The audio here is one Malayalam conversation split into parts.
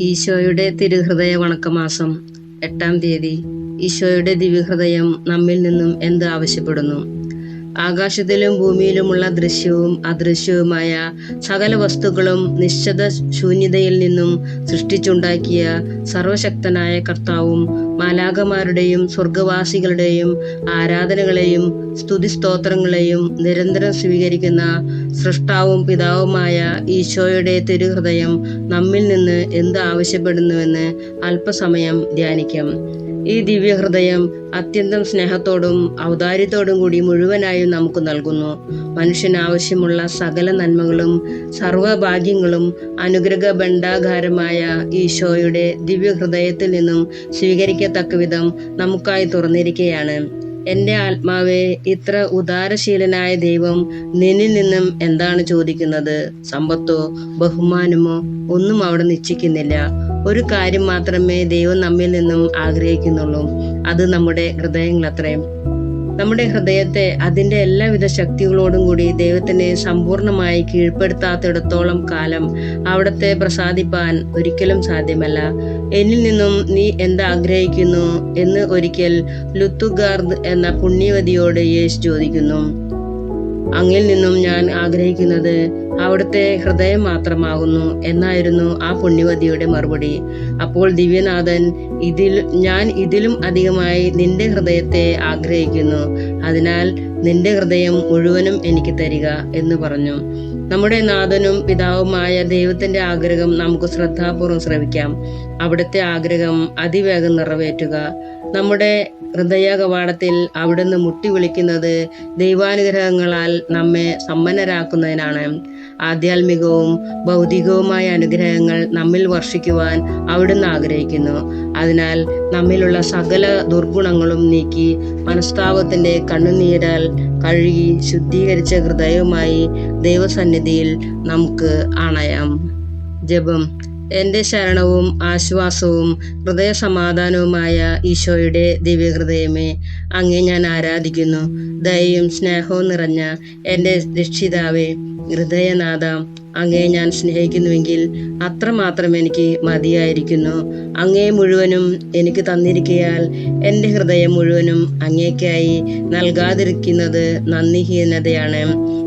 ഈശോയുടെ തിരുഹൃദയ വണക്കമാസം എട്ടാം തീയതി. ഈശോയുടെ ദിവ്യഹൃദയം നമ്മിൽ നിന്നും എന്ത് ആവശ്യപ്പെടുന്നു? ആകാശത്തിലും ഭൂമിയിലുമുള്ള ദൃശ്യവും അദൃശ്യവുമായ സകല വസ്തുക്കളും നിശ്ചത ശൂന്യതയിൽ നിന്നും സൃഷ്ടിച്ചുണ്ടാക്കിയ സർവശക്തനായ കർത്താവും മാലാകമാരുടെയും സ്വർഗവാസികളുടെയും ആരാധനകളെയും സ്തുതി സ്തോത്രങ്ങളെയും നിരന്തരം സ്വീകരിക്കുന്ന സൃഷ്ടാവും പിതാവുമായ ഈശോയുടെ തിരുഹൃദയം നമ്മിൽ നിന്ന് എന്ത് ആവശ്യപ്പെടുന്നുവെന്ന് അല്പസമയം ധ്യാനിക്കാം. ഈ ദിവ്യഹൃദയം അത്യന്തം സ്നേഹത്തോടും ഔദാര്യത്തോടും കൂടി മുഴുവനായും നമുക്ക് നൽകുന്നു. മനുഷ്യന് ആവശ്യമുള്ള സകല നന്മകളും സർവഭാഗ്യങ്ങളും അനുഗ്രഹ ഭണ്ഡാകാരമായ ഈശോയുടെ ദിവ്യഹൃദയത്തിൽ നിന്നും സ്വീകരിക്കത്തക്ക വിധം നമുക്കായി തുറന്നിരിക്കുകയാണ്. എന്റെ ആത്മാവെ ഇത്ര ഉദാരശീലനായ ദൈവം നിന്നിൽ നിന്നും എന്താണ് ചോദിക്കുന്നത്? സമ്പത്തോ ബഹുമാനമോ ഒന്നും അവിടെ നിശ്ചയിക്കുന്നില്ല. ഒരു കാര്യം മാത്രമേ ദൈവം നമ്മിൽ നിന്നും ആഗ്രഹിക്കുന്നുള്ളൂ. അത് നമ്മുടെ ഹൃദയങ്ങൾ അത്രയും നമ്മുടെ ഹൃദയത്തെ അതിന്റെ എല്ലാവിധ ശക്തികളോടും കൂടി ദൈവത്തിനെ സമ്പൂർണമായി കീഴ്പ്പെടുത്താത്തിടത്തോളം കാലം അവിടത്തെ പ്രസാദിപ്പാൻ ഒരിക്കലും സാധ്യമല്ല. എന്നിൽ നിന്നും നീ എന്താഗ്രഹിക്കുന്നു എന്ന് ഒരിക്കൽ ലുത്തുഗാർദ് എന്ന പുണ്യവതിയോട് യേശു ചോദിക്കുന്നു. അങ്ങിൽ നിന്നും ഞാൻ ആഗ്രഹിക്കുന്നത് അവിടുത്തെ ഹൃദയം മാത്രമാകുന്നു എന്നായിരുന്നു ആ പുണ്യവതിയുടെ മറുപടി. അപ്പോൾ ദിവ്യനാഥൻ ഇതിൽ ഞാൻ ഇതിലും അധികമായി നിന്റെ ഹൃദയത്തെ ആഗ്രഹിക്കുന്നു. അതിനാൽ നിന്റെ ഹൃദയം മുഴുവനും എനിക്ക് തരിക എന്ന് പറഞ്ഞു. നമ്മുടെ നാഥനും പിതാവുമായ ദൈവത്തിന്റെ ആഗ്രഹം നമുക്ക് ശ്രദ്ധാപൂർവം ശ്രവിക്കാം. അവിടുത്തെ ആഗ്രഹം അതിവേഗം നിറവേറ്റുക. നമ്മുടെ ഹൃദയ കവാടത്തിൽ അവിടുന്ന് മുട്ടി വിളിക്കുന്നത് ദൈവാനുഗ്രഹങ്ങളാൽ നമ്മെ സമ്പന്നരാക്കുന്നതിനാണ്. ആധ്യാത്മികവും ഭൗതികവുമായ അനുഗ്രഹങ്ങൾ നമ്മിൽ വർഷിക്കുവാൻ അവിടുന്ന് ആഗ്രഹിക്കുന്നു. അതിനാൽ നമ്മിലുള്ള സകല ദുർഗുണങ്ങളും നീക്കി മനസ്താപത്തിന്റെ കണ്ണുനീരാൽ കഴുകി ശുദ്ധീകരിച്ച ഹൃദയവുമായി ദൈവസന്നിധിയിൽ നമുക്ക് അണയാം ജപം. എന്റെ ശരണവും ആശ്വാസവും ഹൃദയ സമാധാനവുമായ ഈശോയുടെ ദിവ്യഹൃദയമേ അങ്ങേ ഞാൻ ആരാധിക്കുന്നു. ദയയും സ്നേഹവും നിറഞ്ഞ എന്റെ രക്ഷിതാവേ ഹൃദയനാഥ അങ്ങേ ഞാൻ സ്നേഹിക്കുന്നുവെങ്കിൽ അത്രമാത്രം എനിക്ക് മതിയായിരിക്കുന്നു. അങ്ങേ മുഴുവനും എനിക്ക് തന്നിരിക്കയാൽ എന്റെ ഹൃദയം മുഴുവനും അങ്ങേക്കായി നൽകാതിരിക്കുന്നത് നന്ദിഹീനതയാണ്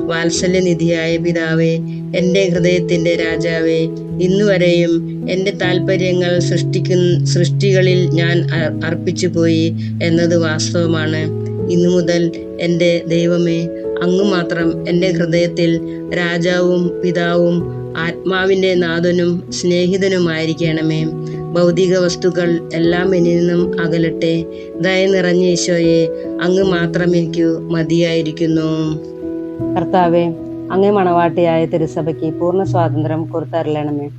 വാത്സല്യനിധിയായ പിതാവേ എന്റെ ഹൃദയത്തിന്റെ രാജാവേ ഇന്നുവരെയും എന്റെ താല്പര്യങ്ങൾ സൃഷ്ടിക്കുന്ന സൃഷ്ടികളിൽ ഞാൻ അർപ്പിച്ചു പോയി എന്നത് വാസ്തവമാണ്. ഇന്നു മുതൽ എന്റെ ദൈവമേ അങ്ങ് മാത്രം എന്റെ ഹൃദയത്തിൽ രാജാവും പിതാവും ആത്മാവിന്റെ നാഥനും സ്നേഹിതനുമായിരിക്കണമേ. ഭൗതിക വസ്തുക്കൾ എല്ലാം എന്നിൽ നിന്നും അകലട്ടെ. ദയ നിറഞ്ഞ ഈശോയെ അങ്ങ് മാത്രം എനിക്ക് മതിയായിരിക്കുന്നു. കർത്താവെ അങ്ങേ മണവാട്ടിയായ തിരുസഭയ്ക്ക് പൂർണ സ്വാതന്ത്ര്യം കൊടുത്തരലണമേ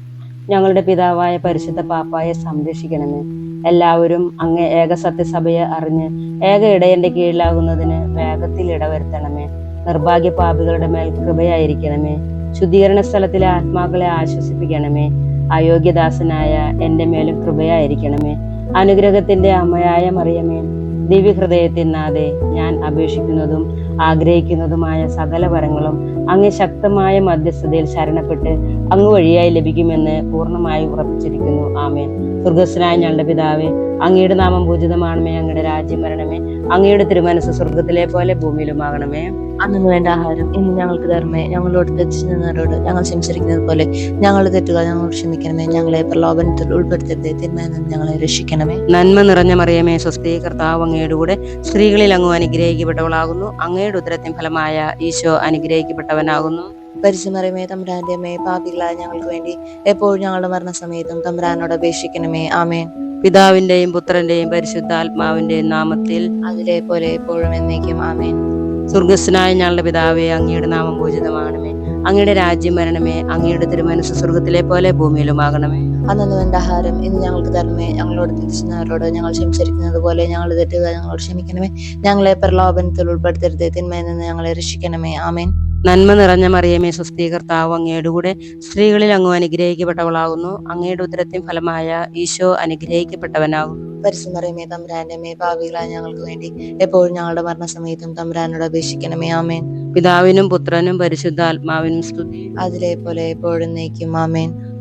ഞങ്ങളുടെ പിതാവായ പരിശുദ്ധ പാപ്പായെ സംരക്ഷിക്കണമേ. എല്ലാവരും അങ്ങ് ഏക സത്യസഭയെ അറിഞ്ഞ് ഏക ഇടയന്റെ കീഴിലാകുന്നതിന് വേഗത്തിൽ ഇടവരുത്തണമേ. നിർഭാഗ്യ പാപികളുടെ മേൽ കൃപയായിരിക്കണമേ. ശുദ്ധീകരണ സ്ഥലത്തിലെ ആത്മാക്കളെ ആശ്വസിപ്പിക്കണമേ. അയോഗ്യദാസനായ എന്റെ മേലും കൃപയായിരിക്കണമേ. അനുഗ്രഹത്തിന്റെ അമ്മയായ മറിയമേ ദിവ്യഹൃദയത്തിനാതെ ഞാൻ അപേക്ഷിക്കുന്നതും ആഗ്രഹിക്കുന്നതുമായ സകല വരങ്ങളും അങ്ങ് ശക്തമായ മധ്യസ്ഥതയിൽ ശരണപ്പെട്ട് അങ്ങ് വഴിയായി ലഭിക്കുമെന്ന് പൂർണമായി ഉറപ്പിച്ചിരിക്കുന്നു. ആമേൻ. സ്വർഗസ്വനായ ഞങ്ങളുടെ പിതാവേ അങ്ങയുടെ നാമം പൂജിതമാണമേ അങ്ങയുടെ രാജ്യം വരണമേ അങ്ങയുടെ തിരുമനസ് സ്വർഗത്തിലെ പോലെ ഭൂമിയിലുമാകണമേ. അന്നു വേണ്ട ആഹാരം. ഇന്ന് ഞങ്ങൾക്ക് തരണമേ ഞങ്ങളോട് തെറ്റിച്ചു ഞങ്ങൾ ക്ഷമിച്ചിരിക്കുന്നത് പോലെ ഞങ്ങൾ തെറ്റുക ഞങ്ങളോട് ക്ഷമിക്കണമേ ഞങ്ങളെ പ്രലോഭനത്തിൽ ഉൾപ്പെടുത്തരുത് തിന്മയിൽ നിന്ന് ഞങ്ങളെ രക്ഷിക്കണമേ. നന്മ നിറഞ്ഞ മറിയമേ സ്വസ്തി കർത്താവ് അങ്ങയുടെ കൂടെ സ്ത്രീകളിൽ അങ്ങ് അനുഗ്രഹിക്കപ്പെട്ടവളാകുന്നു. അങ്ങയുടെ ഉദരത്തിൻ ഫലമായ ഈശോ അനുഗ്രഹിക്കപ്പെട്ടവനാകുന്നു. പരിശുമറിയമേ തമ്പുരാന്റെ അമ്മേ പാപികളായ ഞങ്ങൾക്ക് വേണ്ടി എപ്പോഴും ഞങ്ങളുടെ മരണസമയത്തും തമ്പുരാനോട് അപേക്ഷിക്കണമേ. ആമേൻ. പിതാവിന്റെയും പുത്രന്റെയും പരിശുദ്ധാത്മാവിന്റെയും നാമത്തിൽ അതിലെ പോലെ എപ്പോഴും എന്നേക്കും. ആമേൻ. സ്വർഗസ്വനായ ഞങ്ങളുടെ പിതാവേ അങ്ങയുടെ നാമം പൂജിതമാകണമേ. അങ്ങയുടെ രാജ്യം വരണമേ. അങ്ങയുടെ തിരുമനസ് സ്വർഗത്തിലെ പോലെ ഭൂമിയിലുമാകണമേ. അന്നു വേണ്ട ആഹാരം ഇന്ന് ഞങ്ങൾക്ക് തരണമേ. ഞങ്ങളോട് തിരിച്ചുന്നവരോട് ഞങ്ങൾ ക്ഷമിച്ചിരിക്കുന്നത് പോലെ ഞങ്ങൾ തെറ്റുക ഞങ്ങളോട് ക്ഷമിക്കണമേ. ഞങ്ങളെ പ്രലോഭനത്തിൽ ഉൾപ്പെടുത്തരുത്. തിന്മയിൽ നിന്ന് ഞങ്ങളെ രക്ഷിക്കണമേ. ആമേൻ. നന്മ നിറഞ്ഞ മറിയമേ സ്വസ്തി കർത്താവ് അങ്ങയുടെ കൂടെ സ്ത്രീകളിൽ അങ്ങ് അനുഗ്രഹിക്കപ്പെട്ടവളാകുന്നു. അങ്ങയുടെ ഉദരത്തിൻ ഫലമായ ഈശോ അനുഗ്രഹിക്കപ്പെട്ടവനാകുന്നു. പരിസമറിയമേ തമ്പുരാന്റെ മേ പാപികളായ ഞങ്ങൾക്ക് വേണ്ടി എപ്പോഴും ഞങ്ങളുടെ മരണസമയത്തും തമ്പുരാനോട് അപേക്ഷിക്കണമേ ആമേൻ. പിതാവിനും പുത്രനും പരിശുദ്ധാത്മാവിനും സ്തുതി. അതിലെ പോലെ എപ്പോഴും നയിക്കും ആമേൻ.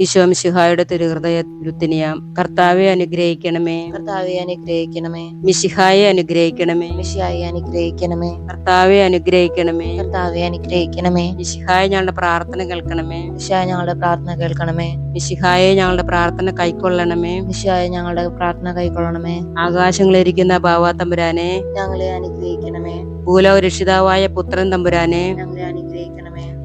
ഈശോ മിശിഹായുടെ തിരുഹൃദയത്തിനിയാം കർത്താവെ അനുഗ്രഹിക്കണമേ. കർത്താവെ അനുഗ്രഹിക്കണമേ. മിശിഹായെ അനുഗ്രഹിക്കണമേ. മിഷിഹായി അനുഗ്രഹിക്കണമേ. കർത്താവെ അനുഗ്രഹിക്കണമേ. കർത്താവെ അനുഗ്രഹിക്കണമേ. മിഷിഹായ ഞങ്ങളുടെ പ്രാർത്ഥന കേൾക്കണമേ. മിഷായ ഞങ്ങളുടെ പ്രാർത്ഥന കേൾക്കണമേ. മിശിഹായെ ഞങ്ങളുടെ പ്രാർത്ഥന കൈക്കൊള്ളണമേ. മിഷിയായ ഞങ്ങളുടെ പ്രാർത്ഥന കൈക്കൊള്ളണമേ. ആകാശങ്ങളിരിക്കുന്ന ബാവാ തമ്പുരാനെ. ഞങ്ങളെ അനുഗ്രഹിക്കണമേ. ഭൂലോക രക്ഷിതാവായ പുത്രൻ തമ്പുരാനെ. ഞങ്ങളെ അനുഗ്രഹിക്കണമേ.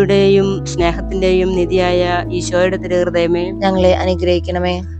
നീതിയുടെയും സ്നേഹത്തിന്റെയും നിധിയായ ഈശോയുടെ തിരുഹൃദയമേ ഞങ്ങളെ അനുഗ്രഹിക്കണമേ.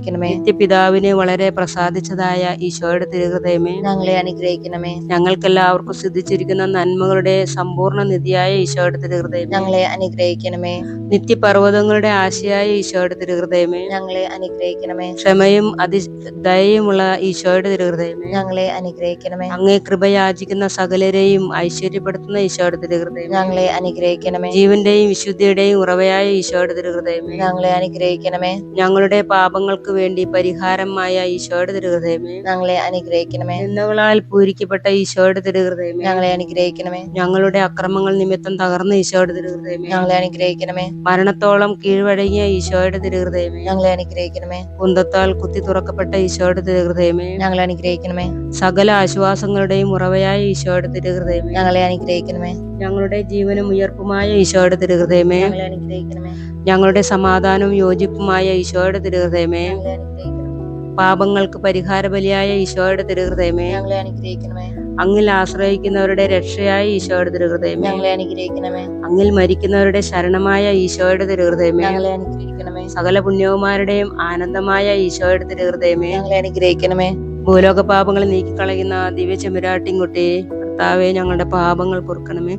നിത്യപിതാവിനെ വളരെ പ്രസാദിച്ചതായ ഈശോയുടെ തിരുഹൃദയമേ ഞങ്ങളെ അനുഗ്രഹിക്കണമേ. ഞങ്ങൾക്കെല്ലാവർക്കും സിദ്ധിച്ചിരിക്കുന്ന നന്മകളുടെ സമ്പൂർണ നിധിയായ ഈശോയുടെ തിരുഹൃദയം ഞങ്ങളെ അനുഗ്രഹിക്കണമേ. നിത്യപർവതങ്ങളുടെ ആശയായ ഈശോയുടെ തിരുഹൃദയമേ. ഞങ്ങളെ അനുഗ്രഹിക്കണമേ. ക്ഷമയും അതി ദയയുമുള്ള ഈശോയുടെ തിരുഹൃദയമേ. ഞങ്ങളെ അനുഗ്രഹിക്കണമേ. അങ്ങേ കൃപയാചിക്കുന്ന സകലരെയും ഐശ്വര്യപ്പെടുത്തുന്ന ഈശോയുടെ തിരുഹൃദയം ഞങ്ങളെ അനുഗ്രഹിക്കണമേ. ജീവന്റെയും വിശുദ്ധിയുടെയും ഉറവയായ ഈശോയുടെ തിരുഹൃദയമേ. ഞങ്ങളെ അനുഗ്രഹിക്കണമേ. ഞങ്ങളുടെ പാപങ്ങൾക്ക് വേണ്ടി പരിഹാരമായ ഈശോയുടെ തിരുഹൃദയമേ. ഞങ്ങളെ അനുഗ്രഹിക്കണമേ. നിന്ദകളാൽ പൂരിക്കപ്പെട്ട ഈശോയുടെ തിരുഹൃദയമേ. ഞങ്ങളെ അനുഗ്രഹിക്കണമേ. ഞങ്ങളുടെ അക്രമങ്ങൾ നിമിത്തം തകർന്ന ഈശോയുടെ തിരുഹൃദയമേ. ഞങ്ങളെ അനുഗ്രഹിക്കണമേ. മരണത്തോളം കീഴ്വഴങ്ങിയ ഈശോയുടെ തിരുഹൃദയമേ. ഞങ്ങളെ അനുഗ്രഹിക്കണമേ. കുന്തത്താൽ കുത്തി തുറക്കപ്പെട്ട ഈശോയുടെ തിരുഹൃദയമേ. ഞങ്ങളെ അനുഗ്രഹിക്കണമേ. സകല ആശ്വാസങ്ങളുടെയും ഉറവയായ ഈശോയുടെ തിരുഹൃദയമേ. ഞങ്ങളെ അനുഗ്രഹിക്കണമേ. ഞങ്ങളുടെ ജീവനും ഉയർപ്പുമായ ഈശോയുടെ തിരുഹൃദയമേ. ഞങ്ങളെ അനുഗ്രഹിക്കണമേ. ഞങ്ങളുടെ സമാധാനവും യോജിപ്പുമായ ഈശോയുടെ തിരുഹൃദയമേ. അനുഗ്രഹിക്കണമേ. പാപങ്ങൾക്ക് പരിഹാര ബലിയായ ഈശോയുടെ തിരുഹൃദയമേ. ഞങ്ങളെ അനുഗ്രഹിക്കണമേ. അങ്ങിൽ ആശ്രയിക്കുന്നവരുടെ രക്ഷയായ ഈശോയുടെ തിരുഹൃദയമേ. ഞങ്ങളെ അനുഗ്രഹിക്കണമേ. അങ്ങിൽ മരിക്കുന്നവരുടെ ശരണമായ ഈശോയുടെ തിരുഹൃദയമേ. ഞങ്ങളെ അനുഗ്രഹിക്കണമേ. സകല പുണ്യവുമാരുടെയും ആനന്ദമായ ഈശോയുടെ തിരുഹൃദയമേ. ഞങ്ങളെ അനുഗ്രഹിക്കണമേ. ഭൂലോക പാപങ്ങൾ നീക്കിക്കളയുന്ന ദിവ്യ ചെമ്പുരാട്ടിൻകുട്ടി കർത്താവെ ഞങ്ങളുടെ പാപങ്ങൾ പൊറുക്കണമേ.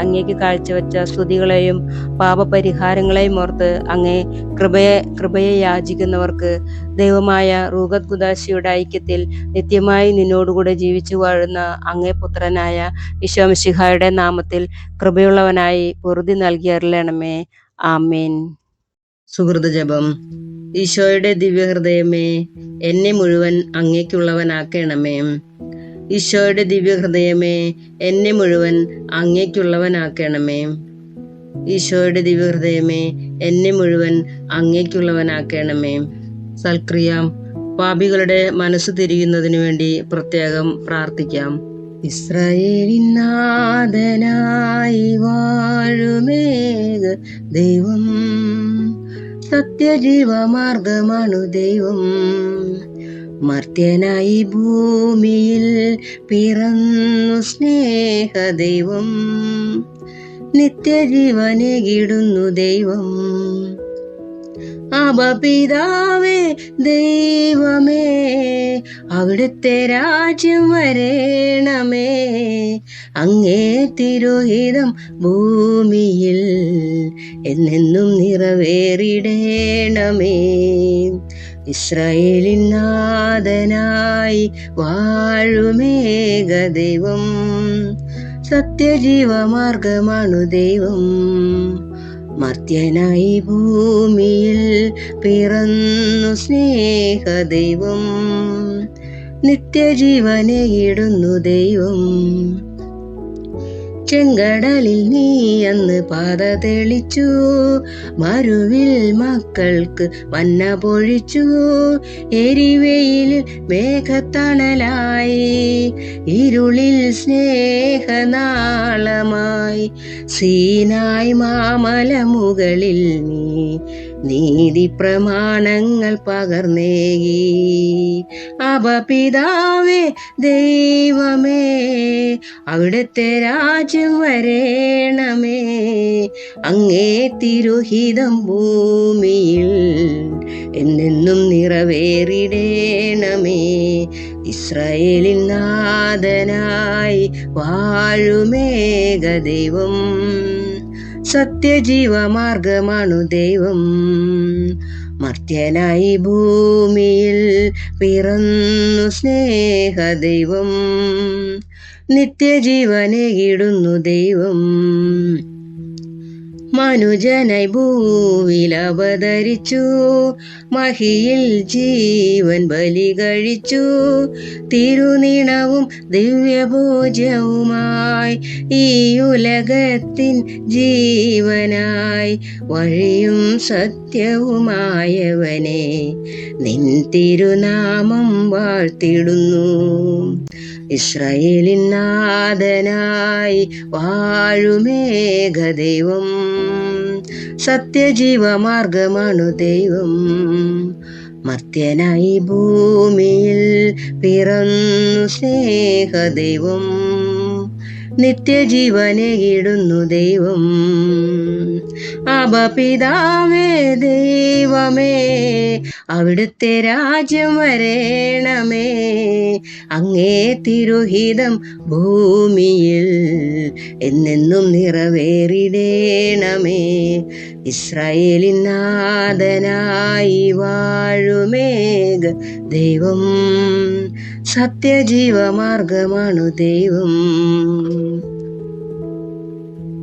അങ്ങേക്ക് കാഴ്ചവെച്ച സ്തുതികളെയും പാപപരിഹാരങ്ങളെയും ഓർത്ത് അങ്ങേ കൃപയെ കൃപയെ യാചിക്കുന്നവർക്ക് ദൈവമായ റൂഗത് ഗുദാശിയുടെ ഐക്യത്തിൽ നിത്യമായി നിന്നോടുകൂടെ ജീവിച്ചു വാഴുന്ന അങ്ങേ പുത്രനായ ഈശോമിശിഹായുടെ നാമത്തിൽ കൃപയുള്ളവനായി പൊറുതി നൽകിയറിയണമേ ആമേൻ. സുഹൃത ജപം. ഈശോയുടെ ദിവ്യഹൃദയമേ എന്നെ മുഴുവൻ അങ്ങേക്കുള്ളവനാക്കണമേ. ഈശോയുടെ ദിവ്യഹൃദയമേ എന്നെ മുഴുവൻ അങ്ങേക്കുള്ളവനാക്കണമേ. ഈശോയുടെ ദിവ്യഹൃദയമേ എന്നെ മുഴുവൻ അങ്ങേക്കുള്ളവനാക്കണമേ. സൽക്രിയ പാപികളുടെ മനസ്സ് തിരിയുന്നതിനു വേണ്ടി പ്രത്യേകം പ്രാർത്ഥിക്കാം. ഇസ്രായേലിനാഥനായി വാഴുമേക ദൈവം. സത്യജീവമാർഗമാണു ദൈവം. മർത്യനായി ഭൂമിയിൽ പിറന്നു സ്നേഹദൈവം. നിത്യജീവനെകിടുന്നു ദൈവം. അപപിതാവേ ദൈവമേ അവിടുത്തെ രാജ്യം വരേണമേ. അങ്ങേ തിരോഹിതം ഭൂമിയിൽ എന്നെന്നും നിറവേറിടേണമേ. ഇസ്രായേലിൻ നാഥനായി വാഴുമേക ദൈവം സത്യജീവമാർഗമാണു ദൈവം. മർത്യനായി ഭൂമിയിൽ പിറന്നു സ്നേഹദൈവം. നിത്യജീവനെ ഇടുന്നു ദൈവം. ചെങ്കടലിൽ നീ അന്ന് പാത തെളിച്ചു. മരുവിൽ മക്കൾക്ക് വന്ന പൊഴിച്ചു. എരിവെയിലിൽ മേഘത്തണലായി. ഇരുളിൽ സ്നേഹനാളമായി. സീനായി മാമല മുകളിൽ നീ നീതി പ്രമാണങ്ങൾ പകർന്നേകി. അപപിതാവേ ദൈവമേ അവിടുത്തെ രാജ്യം വരേണമേ. അങ്ങേ തിരുഹിതം ഭൂമിയിൽ എന്നെന്നും നിറവേറിടേണമേ. ഇസ്രായേലിൻ നാഥനായി വാഴുമേക ദൈവം. സത്യജീവമാർഗമാണു ദൈവം. മർത്യനായി ഭൂമിയിൽ പിറന്നു സ്നേഹദൈവം. നിത്യജീവനെ ഇടുന്നു ദൈവം. മനുജനായി ഭൂവിൽ അവതരിച്ചു മഹിയിൽ ജീവൻ ബലി കഴിച്ചു. തിരുനിണവും ദിവ്യഭോജവുമായി ഈ ഉലകത്തിൻ ജീവനായി വഴിയും സത്യവുമായവനെ നിൻ തിരുനാമം വാഴ്ത്തിടുന്നു. ഇസ്രായേലിൻ നാഥനായി വാഴുമേഘ ദൈവം സത്യജീവമാർഗമാണു ദൈവം. മർത്യനായി ഭൂമിയിൽ പിറന്നു സ്നേഹദൈവം. നിത്യജീവനെ ഇടുന്നു ദൈവം. അപപിതാവേ ദൈവമേ അവിടുത്തെ രാജ്യം വരേണമേ. അങ്ങേ തിരുഹിതം ഭൂമിയിൽ എന്നെന്നും നിറവേറിടേണമേ. ഇസ്രായേലിൻ നാഥനായി വാഴുമേക ദൈവം. സത്യജീവമാർഗമാണു ദൈവം.